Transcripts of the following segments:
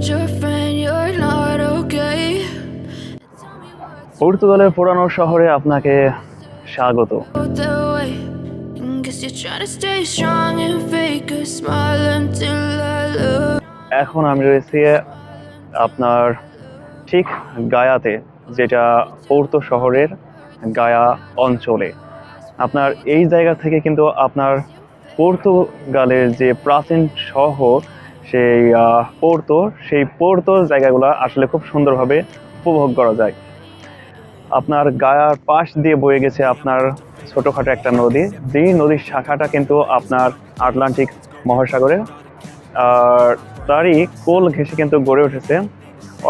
told পর্তুগালের পুরানো শহরে আপনাকে স্বাগত। এখন আমি রয়েছি আপনার ঠিক গায়াতে যেটা পোর্তো শহরের গায়া অঞ্চলে। আপনার এই জায়গা থেকে কিন্তু আপনার পর্তুগালের যে প্রাচীন শহর সেই পোর্তো সেই পোর্তো জায়গাগুলো আসলে খুব সুন্দরভাবে উপভোগ করা যায়। আপনার গায়ার পাশ দিয়ে বয়ে গেছে আপনার ছোটোখাটো একটা নদী। যেই নদীর শাখাটা কিন্তু আপনার আটলান্টিক মহাসাগরে, আর তারই কোল ঘেঁষে কিন্তু গড়ে উঠেছে।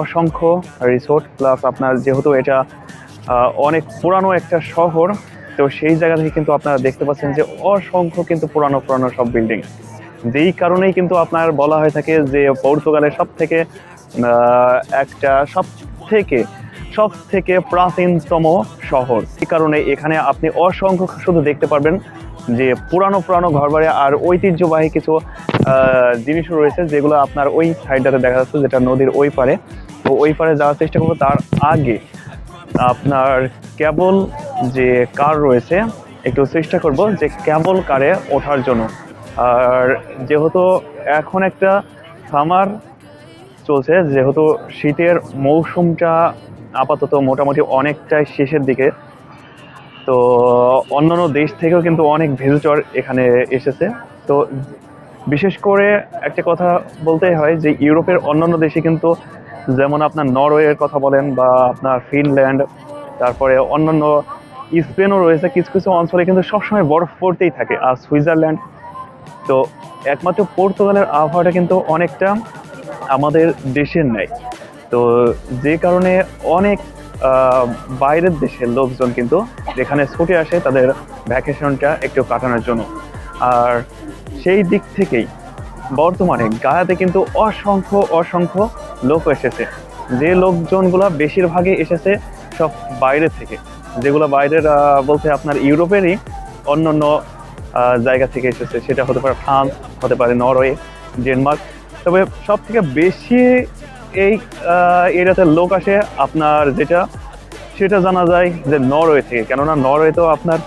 অসংখ্য রিসোর্ট, প্লাস আপনার যেহেতু এটা অনেক পুরানো একটা শহর, তো সেই জায়গা থেকে কিন্তু আপনারা দেখতে পাচ্ছেন যে অসংখ্য কিন্তু পুরানো পুরানো সব বিল্ডিং। যেই কারণেই কিন্তু আপনার বলা হয়ে থাকে যে পর্তুগালের সব থেকে একটা সব থেকে সব থেকে প্রাচীনতম শহর। এই কারণে এখানে আপনি অসংখ্য শুধু দেখতে পারবেন যে পুরানো পুরানো ঘরবাড়ি আর ঐতিহ্যবাহী কিছু আহ, জিনিসও রয়েছে যেগুলো আপনার ওই সাইডটাতে দেখা যাচ্ছে যেটা নদীর ওই পারে। তো ওই পারে যাওয়ার চেষ্টা করব। তার আগে আপনার কেবল যে কার রয়েছে একটু চেষ্টা করব যে কেবল কারে ওঠার জন্য। আর যেহেতু এখন একটা সামার চলছে, যেহেতু শীতের মৌসুমটা আপাতত মোটামুটি অনেকটাই শেষের দিকে, তো অন্যান্য দেশ থেকেও কিন্তু অনেক ভিজিটর এখানে এসেছে। তো বিশেষ করে একটা কথা বলতেই হয় যে, ইউরোপের অন্যান্য দেশে কিন্তু যেমন আপনার নরওয়ের কথা বলেন বা আপনার ফিনল্যান্ড, তারপরে অন্যান্য স্পেনও রয়েছে, কিছু কিছু অঞ্চলে কিন্তু সবসময় বরফ পড়তেই থাকে। আর সুইজারল্যান্ড তো একমাত্র পর্তুগালের আবহাওয়াটা কিন্তু অনেকটা আমাদের দেশের নেয় তো যে কারণে অনেক বাইরের দেশের লোকজন কিন্তু যেখানে ছুটে আসে তাদের ভ্যাকেশনটা একটু কাটানোর জন্য। আর সেই দিক থেকেই বর্তমানে গায়াতে কিন্তু অসংখ্য অসংখ্য লোক এসেছে। যে লোকজনগুলো বেশিরভাগই এসেছে সব বাইরে থেকে। যেগুলো বাইরের বলতে আপনার ইউরোপেরই অন্য অন্য জায়গা থেকে এসেছে। সেটা হতে পারে ফ্রান্স, হতে পারে নরওয়ে, ডেনমার্ক। তবে সব থেকে বেশি এই এরিয়াতে লোক আসে আপনার যেটা, সেটা জানা যায় যে নরওয়ে থেকে। কেননা নরওয়ে তো আপনার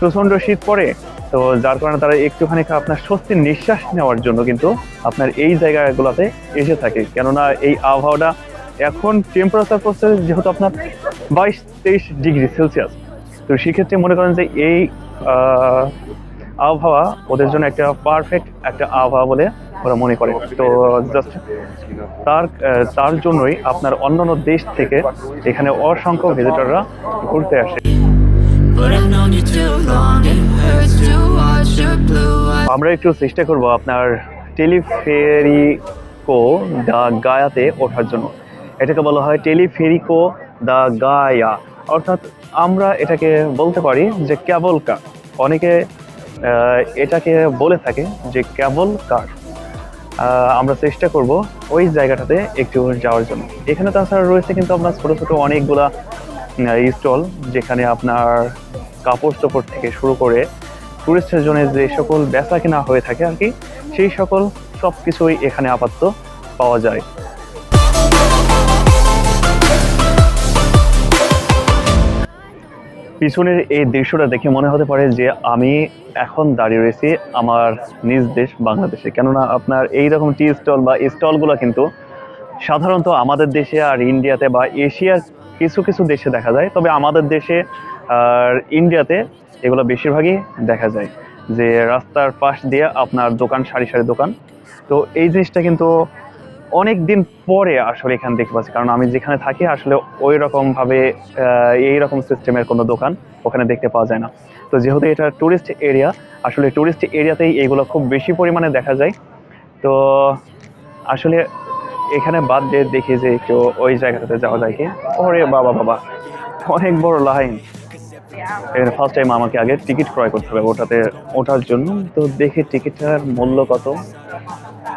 প্রচণ্ড শীত পড়ে, তো যার কারণে তারা একটুখানি আপনার স্বস্তির নিঃশ্বাস নেওয়ার জন্য কিন্তু আপনার এই জায়গাগুলোতে এসে থাকে। কেননা এই আবহাওয়াটা এখন টেম্পারেচার পড়ছে যেহেতু আপনার বাইশ তেইশ ডিগ্রি সেলসিয়াস, তো সেক্ষেত্রে মনে করেন যে এই আবহাওয়া ওদের জন্য একটা পারফেক্ট একটা আবহাওয়া বলে ওরা মনে করে। তো জাস্ট তার তার জন্যই আপনার অন্যান্য দেশ থেকে এখানে অসংখ্য ভিজিটররা ঘুরতে আসে. আমরা একটু চেষ্টা করব আপনার টেলিফেরিকো দা গায়াতে ওঠার জন্য। এটাকে বলা হয় টেলিফেরিকো দা গায়া। অর্থাৎ আমরা এটাকে বলতে পারি যে ক্যাবল কার অনেকে এটাকে বলে থাকে যে কেবল কার। আমরা চেষ্টা করব ওই জায়গাটাতে একটু যাওয়ার জন্য। এখানে তাছাড়া রয়েছে কিন্তু আপনার ছোটো ছোটো অনেকগুলা স্টল যেখানে আপনার কাপড় চোপড় থেকে শুরু করে টুরিস্টের জন্য যে সকল বেচা কেনা হয়ে থাকে আর কি, সেই সকল সব কিছুই এখানে আপাতত পাওয়া যায়। পিছনের এই দৃশ্যটা দেখে মনে হতে পারে যে আমি এখন দাঁড়িয়ে রয়েছি আমার নিজ দেশ বাংলাদেশে। কেননা আপনার এই রকম টি স্টল বা স্টলগুলো কিন্তু সাধারণত আমাদের দেশে আর ইন্ডিয়াতে বা এশিয়ার কিছু কিছু দেশে দেখা যায়। তবে আমাদের দেশে আর ইন্ডিয়াতে এগুলো বেশিরভাগই দেখা যায় যে রাস্তার পাশ দিয়ে আপনার দোকান, সারি সারি দোকান। তো এই জিনিসটা কিন্তু অনেক দিন পরে আসলে এখানে দেখতে পাচ্ছি। কারণ আমি যেখানে থাকি, আসলে ওই রকম ভাবে এই রকম সিস্টেমের কোনো দোকান ওখানে দেখতে পাওয়া যায় না। তো যেহেতু এটা টুরিস্ট এরিয়া আসলে টুরিস্ট এরিয়াতেই এগুলো খুব বেশি পরিমাণে দেখা যায়। তো আসলে এখানে বাদ দিয়ে দেখি যে একটু ওই জায়গাটাতে যাওয়া যায় কি। ওরে বাবা বাবা, অনেক বড় লাইন। এখানে ফার্স্ট টাইম আমাকে আগে টিকিট ক্রয় করতে হবে ওটাতে ওঠার জন্য। তো দেখি টিকিটটার মূল্য কত।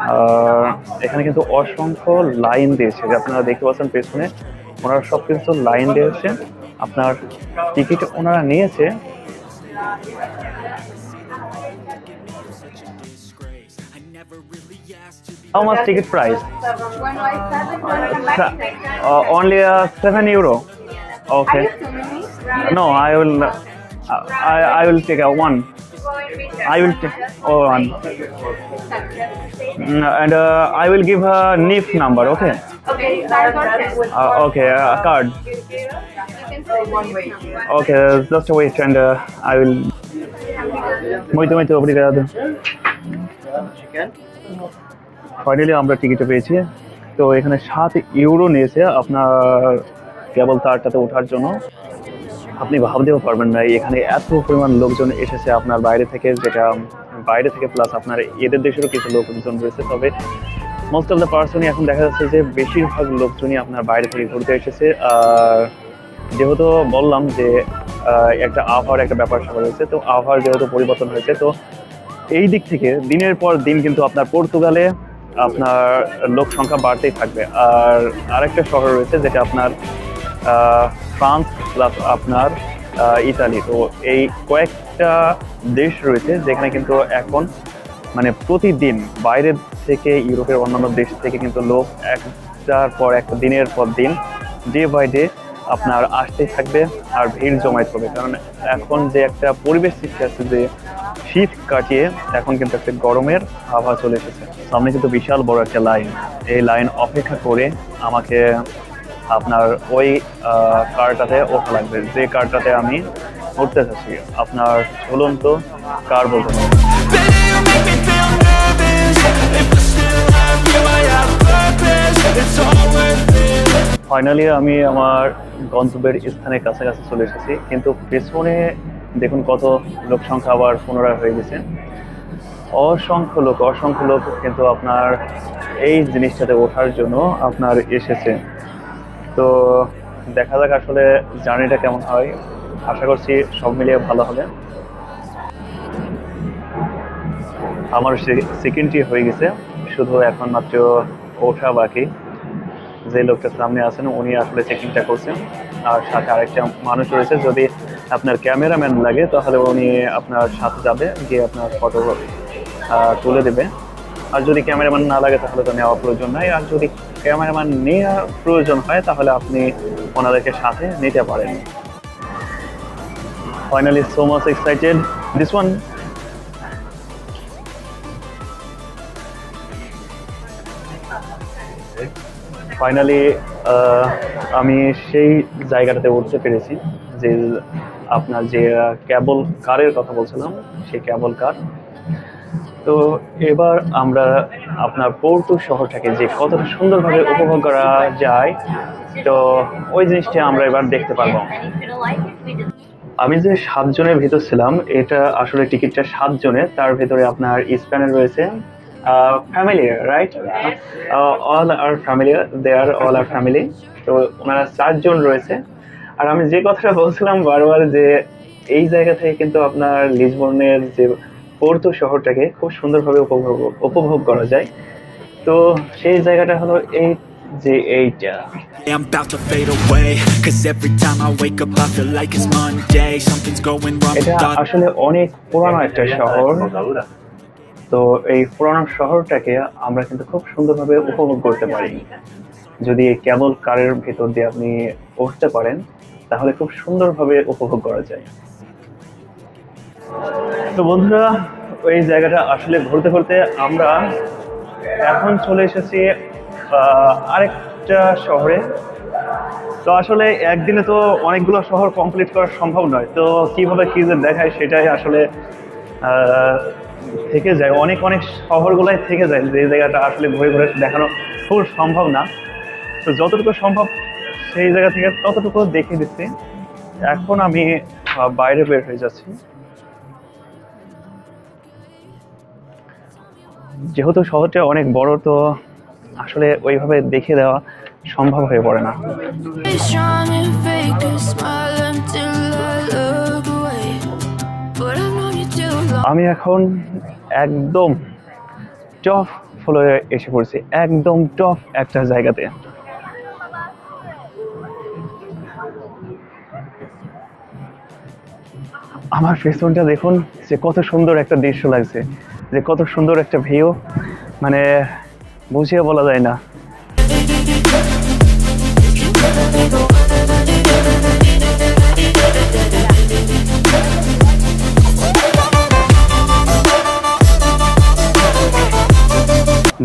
আর এখানে কিন্তু অসংখ্য লাইন দিয়েছে যে আপনারা দেখতে পাচ্ছেন পেছনে ওনারা সব কিছু লাইন দিয়েছে আপনার টিকিট ওনারা নিয়েছে How much ticket price? Uh, only uh, seven euro. Okay. No, I will. Uh, I I will take a one. I will take oh one. Mm, And uh, I will give a NIF number. Okay. Okay. Uh, okay. A card. Okay. Just wait and uh, I will. Muito muito obrigado. Finally আমরা টিকিটে পেয়েছি তো এখানে সাত euro নিয়েছে আপনার কেবল তারটাতে ওঠার জন্য আপনি ভাবতেও পারবেন না, এখানে এত পরিমাণ লোকজন এসেছে আপনার বাইরে থেকে, যেটা বাইরে থেকে প্লাস আপনার এদের দেশেরও কিছু লোকজন রয়েছে, তবে মোস্ট অফ দ্য পার্সনই এখন দেখা যাচ্ছে যে বেশিরভাগ লোকজনই আপনার বাইরে থেকে ঘুরতে এসেছে। আর যেহেতু বললাম যে একটা আবহাওয়ার একটা ব্যাপার স্যাপার রয়েছে, তো আবহাওয়ার যেহেতু পরিবর্তন হয়েছে, তো এই দিক থেকে দিনের পর দিন কিন্তু আপনার পর্তুগালে আপনার লোক সংখ্যা বাড়তেই থাকবে। আর আরেকটা শহর রয়েছে, যেটা আপনার ফ্রান্স প্লাস আপনার ইতালি। তো এই কয়েকটা দেশ রয়েছে যেখানে কিন্তু এখন মানে প্রতিদিন বাইরের থেকে ইউরোপের অন্যান্য দেশ থেকে কিন্তু লোক একটার পর একটা, দিনের পর দিন ডে বাই ডে আপনার আসতেই থাকবে আর ভিড় জমাইতে হবে। কারণ এখন যে একটা পরিবেশ সৃষ্টি আছে, যে শীত কাটিয়ে এখন কিন্তু একটা গরমের আবহাওয়া চলে এসেছে। সামনে কিন্তু বিশাল বড় একটা লাইন। এই লাইন অপেক্ষা করে আমাকে আপনার ওই কারটাতে ওঠা লাগবে। যে কারটাতে আমি উঠতে চাচ্ছি আপনার ঝুলন্ত কার বলতে ফাইনালি আমি আমার গন্তব্যের স্থানের কাছাকাছি চলে এসেছি। কিন্তু পেছনে দেখুন কত লোক সংখ্যা আবার পুনরায় হয়ে গেছে। অসংখ্য লোক অসংখ্য লোক কিন্তু আপনার এই জিনিসটাতে ওঠার জন্য আপনার এসেছে। তো দেখা যাক আসলে জার্নিটা কেমন হয়। আশা করছি সব মিলিয়ে ভালো হবে। আমার সেকেন্ডটি হয়ে গেছে। শুধু এখন মাত্র ওঠা বাকি। যে লোকটা সামনে আছেন, উনি আসলে চেকিংটা করছেন আর সাথে আরেকটা মানুষ রয়েছে। যদি আপনার ক্যামেরাম্যান লাগে, তাহলে উনি আপনার সাথে যাবে, গিয়ে আপনার ফটো তুলে দেবে। আর যদি ক্যামেরাম্যান না লাগে, তাহলে তো নেওয়া প্রয়োজন নাই। আর যদি ক্যামেরাম্যান নেওয়ার প্রয়োজন হয়, তাহলে আপনি ওনাদেরকে সাথে নিতে পারেন। Finally so much excited this one finally আমি সেই জায়গাটাতে উঠতে পেরেছি, যে আপনার যে ক্যাবল কারের কথা বলছিলাম, সেই ক্যাবল কার তো এবার আমরা আপনার পৌর্তু শহরটাকে যে কতটা সুন্দরভাবে উপভোগ করা যায়, তো ওই জিনিসটা আমরা এবার দেখতে পারব। আমি যে সাতজনের ভিতর ছিলাম, এটা আসলে টিকিটটা সাতজনের, তার ভেতরে আপনার স্প্যানের রয়েছে family right all our family they are all our family তো ওনারা চারজন রয়েছে। আর আমি যে কথাটা বলছিলাম বারবার যে এই জায়গা থেকে কিন্তু আপনার লিসবনের যে পোর্তো শহরটাকে খুব সুন্দরভাবে উপভোগ উপভোগ করা যায়। তো সেই জায়গাটা হলো এই যে এইটা। I'm about to fade away Cause every time I wake up I feel like it's Monday. Something's going wrong এটা আসলে অনেক পুরানো একটা শহর। তো এই পুরানো শহরটাকে আমরা কিন্তু খুব সুন্দরভাবে উপভোগ করতে পারি। যদি কেবল কারের ভেতর দিয়ে আপনি উঠতে পারেন তাহলে খুব সুন্দরভাবে উপভোগ করা যায়। তো বন্ধুরা ওই জায়গাটা আসলে ঘুরতে ঘুরতে আমরা এখন চলে এসেছি আরেকটা শহরে। তো আসলে একদিনে তো অনেকগুলো শহর কমপ্লিট করা সম্ভব নয়। তো কীভাবে কী যে দেখায় সেটাই আসলে থেকে যায়। অনেক অনেক শহরগুলাই থেকে যায় যে জায়গাটা আসলে ঘুরে ঘুরে দেখানো খুব সম্ভব না। তো যতটুকু সম্ভব সেই জায়গা থেকে ততটুকু দেখে দিচ্ছি। এখন আমি বাইরে বের হয়ে যাচ্ছি। যেহেতু শহরটা অনেক বড় তো আসলে ওইভাবে দেখে দেওয়া সম্ভব হয়ে পড়ে না. আমি এখন একদম টফ ফ্লোরে এসে পড়ছি একদম টফ একটা জায়গাতে। আমার পেছনটা দেখুন যে কত সুন্দর একটা দৃশ্য লাগছে। যে কত সুন্দর একটা ভিউ মানে বুঝিয়ে বলা যায় না।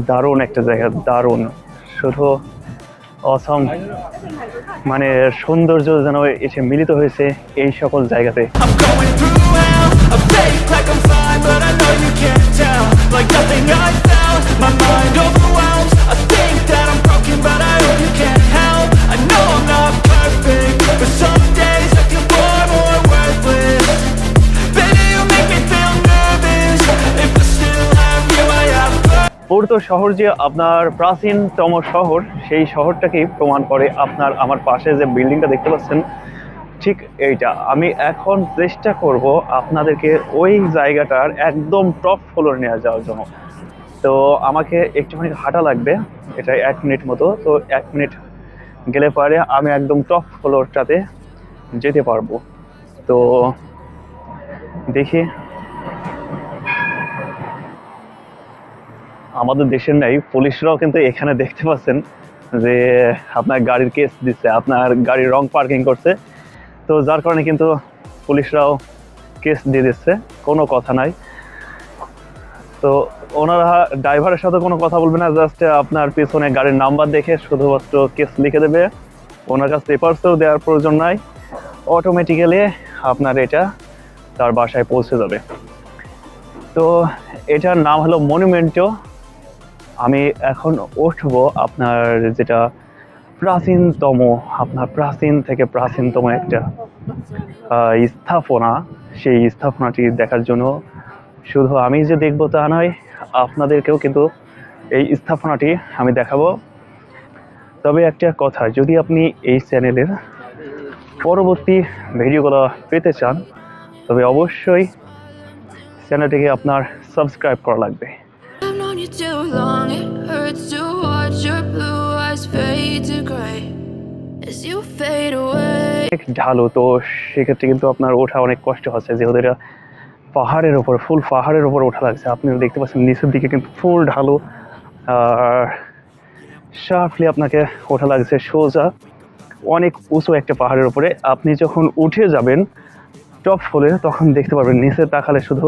দারুণ একটা জায়গা, দারুণ। শুধু অসম মানে সৌন্দর্য যেন এসে মিলিত হয়েছে এই সকল জায়গাতে। But I know you can't tell Like nothing I found My mind overwhelms I think that I'm broken But I hope you can't help I know I'm not perfect But some days I feel far more worthless Baby, you make me feel nervous If I still have you, I have পূর্ত শহর যে আপনার প্রাচীনতম শহর সেই শহরটাকেই প্রমাণ করে আপনার আমার পাশে যে বিল্ডিংটা দেখতে পাচ্ছেন ঠিক এইটা। আমি এখন চেষ্টা করব আপনাদেরকে ওই জায়গাটার একদম টপ ফ্লোর নিয়ে যাওয়ার জন্য। তো আমাকে একটুখানি হাঁটা লাগবে, এটা এক মিনিট মতো। তো এক মিনিট গেলে পরে আমি একদম টপ ফ্লোরটাতে যেতে পারব। তো দেখি। আমাদের দেশের নাই, পুলিশরাও কিন্তু এখানে দেখতে পাচ্ছেন যে আপনার গাড়ির কেস দিচ্ছে, আপনার গাড়ির রং পার্কিং করছে। তো যার কারণে কিন্তু পুলিশরাও কেস দিয়ে দিচ্ছে, কোনো কথা নাই। তো ওনারা ড্রাইভারের সাথে কোনো কথা বলবে না জাস্ট আপনার পিছনে গাড়ির নাম্বার দেখে শুধুমাত্র কেস লিখে দেবে। ওনার কাছে পেপারসও দেওয়ার প্রয়োজন নাই। অটোমেটিক্যালি আপনার এটা তার বাসায় পৌঁছে যাবে। তো এটার নাম হলো মনুমেন্টো আমি এখন উঠবো আপনার যেটা প্রাচীনতম, আপনার প্রাচীন থেকে প্রাচীনতম একটা স্থাপনা। সেই স্থাপনাটি দেখার জন্য শুধু আমি যে দেখব তা নয়, আপনাদেরকেও কিন্তু এই স্থাপনাটি আমি দেখাবো। তবে একটা কথা, যদি আপনি এই চ্যানেলের পরবর্তী ভিডিওগুলো পেতে চান, তবে অবশ্যই চ্যানেলটিকে আপনার সাবস্ক্রাইব করা লাগবে। অনেক ঢালু, তো সেক্ষেত্রে কিন্তু আপনার ওঠা অনেক কষ্ট হচ্ছে। যেহেতু এটা পাহাড়ের ওপর ফুল পাহাড়ের উপর ওঠা লাগছে। আপনি দেখতে পাচ্ছেন, নিচের দিকে কিন্তু ফুল ঢালু। আর শার্পলি আপনাকে ওঠা লাগছে সোজা। অনেক উঁচু একটা পাহাড়ের উপরে। আপনি যখন উঠে যাবেন টপ ফলে তখন দেখতে পারবেন নিচে তাকালে শুধু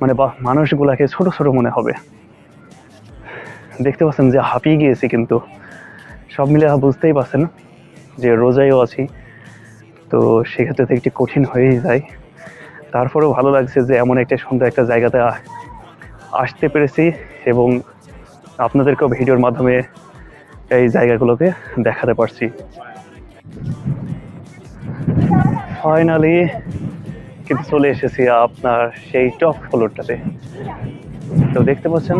মানে বা, মানুষগুলাকে ছোট ছোট মনে হবে। দেখতে পাচ্ছেন যে হাঁপিয়ে গিয়েছি কিন্তু। সব মিলে বুঝতেই পারছেন যে রোজাইও আছি। তো সেক্ষেত্রে তো একটি কঠিন হয়েই যায়। তারপরেও ভালো লাগছে যে এমন একটা সুন্দর একটা জায়গাতে আসতে পেরেছি এবং আপনাদেরকেও ভিডিওর মাধ্যমে এই জায়গাগুলোকে দেখাতে পারছি। ফাইনালি কিন্তু চলে এসেছি আপনার সেই টপ ফ্লোরটাতে তো দেখতে পাচ্ছেন?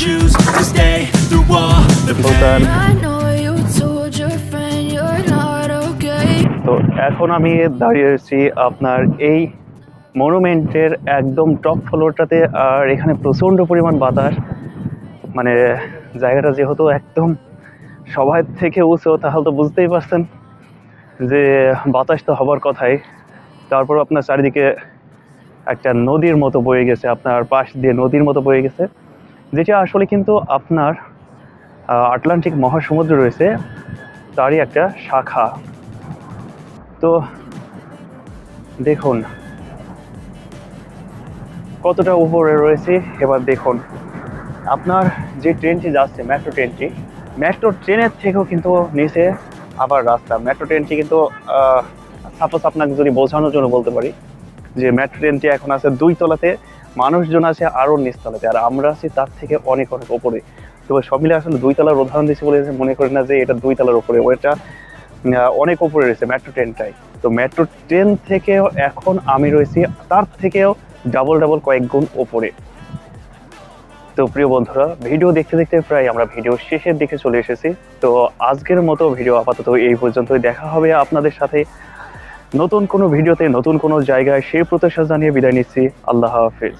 Choose to stay through all the Bhutan I know you told your friend you're not okay. তো এখন আমি দাঁড়িয়ে আছি আপনার এই মনুমেন্টের একদম টপ ফ্লোরটাতে আর এখানে প্রচণ্ড পরিমাণ বাতাস। মানে জায়গাটা যেহেতু একদম সবাই থেকে উঁচু তাহলে তো বুঝতেই পারছেন যে বাতাস তো হবার কথাই। তারপর আপনার চারিদিকে একটা নদীর মতো বয়ে গেছে আপনার পাশ দিয়ে নদীর মতো বয়ে গেছে। যেটা আসলে কিন্তু আপনার আটলান্টিক মহাসমুদ্র রয়েছে, তারই একটা শাখা। তো দেখুন, কতটা উপরে রয়েছে, এবার দেখুন। আপনার যে ট্রেনটি যাচ্ছে, মেট্রো ট্রেনটি, মেট্রো ট্রেনের থেকেও কিন্তু নিচে আবার রাস্তা। মেট্রো ট্রেনটি কিন্তু সাপোজ আপনাকে যদি বোঝানোর জন্য বলতে পারি, যে মেট্রো ট্রেনটি এখন আছে দুই তলাতে মানুষজন আছে আরও নিচতলাতে আর আমরা আছি তার থেকে অনেক অনেক ওপরে। তো সব মিলে আসলে দুই তলার উদাহরণ দিচ্ছি বলে মনে করি না যে এটা দুই তলার ওটা আহ, অনেক উপরে রয়েছে মেট্রো ট্রেনটাই তো মেট্রো ট্রেন থেকেও এখন আমি রয়েছি তার থেকেও ডাবল ডাবল কয়েক গুণ ওপরে। তো প্রিয় বন্ধুরা ভিডিও দেখতে দেখতে প্রায় আমরা ভিডিও শেষের দিকে চলে এসেছি। তো আজকের মতো ভিডিও আপাতত এই পর্যন্তই। দেখা হবে আপনাদের সাথে নতুন কোনো ভিডিওতে নতুন কোনো জায়গায় সেই প্রত্যাশা জানিয়ে বিদায় নিচ্ছি। আল্লাহ হাফিজ।